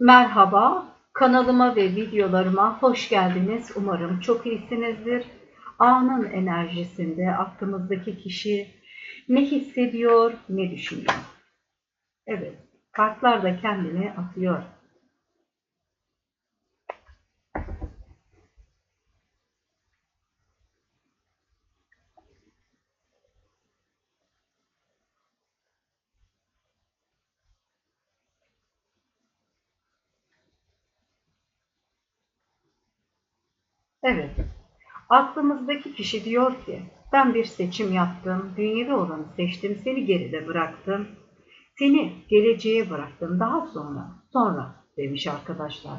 Merhaba, kanalıma ve videolarıma hoş geldiniz. Umarım çok iyisinizdir. Anın enerjisinde aklımızdaki kişi ne hissediyor, ne düşünüyor? Evet, kartlar da kendini atıyor. Evet, aklımızdaki kişi diyor ki, ben bir seçim yaptım, dünyevi olanı seçtim, seni geride bıraktım, seni geleceğe bıraktım, daha sonra, sonra demiş arkadaşlar.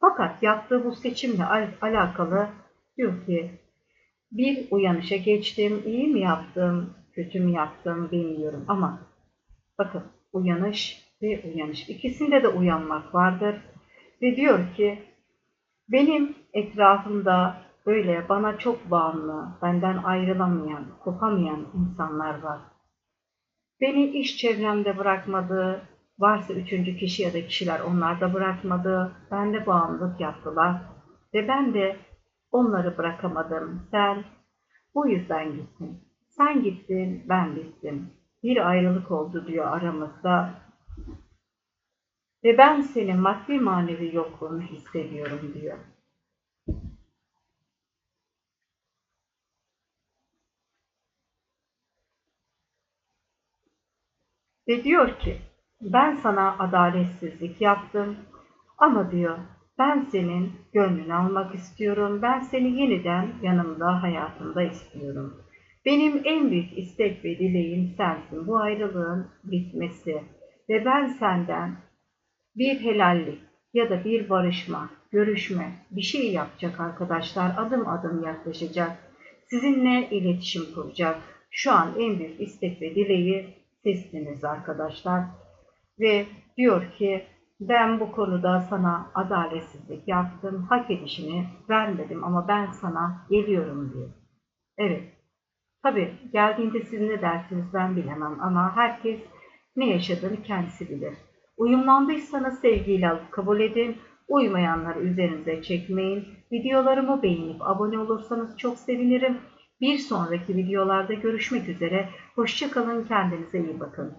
Fakat yaptığı bu seçimle al- alakalı diyor ki, bir uyanışa geçtim, iyi mi yaptım, kötü mü yaptım bilmiyorum ama bakın uyanış ve uyanış ikisinde de uyanmak vardır ve diyor ki benim etrafımda böyle bana çok bağımlı, benden ayrılamayan, kopamayan insanlar var. Beni iş çevremde bırakmadı, varsa üçüncü kişi ya da kişiler onlar da bırakmadı, bende bağımlılık yaptılar ve ben de onları bırakamadım. Sen bu yüzden gittin. Sen gittin, ben gittim. Bir ayrılık oldu diyor aramızda. Ve ben senin maddi manevi yokluğunu hissediyorum diyor. Ve diyor ki ben sana adaletsizlik yaptım ama diyor ben senin gönlünü almak istiyorum. Ben seni yeniden yanımda hayatımda istiyorum. Benim en büyük istek ve dileğim sensin. Bu ayrılığın bitmesi ve ben senden bir helallik ya da bir barışma, görüşme, bir şey yapacak arkadaşlar. Adım adım yaklaşacak. Sizinle iletişim kuracak. Şu an en büyük istek ve dileği sizsiniz arkadaşlar. Ve diyor ki ben bu konuda sana adaletsizlik yaptım, hak edişini vermedim ama ben sana geliyorum diyor. Evet, tabii geldiğinde siz ne dersiniz ben bilemem ama herkes ne yaşadığını kendisi bilir. Uyumlandıysanız sevgiyle alıp kabul edin, uymayanları üzerinize çekmeyin. Videolarımı beğenip abone olursanız çok sevinirim. Bir sonraki videolarda görüşmek üzere. Hoşçakalın, kendinize iyi bakın.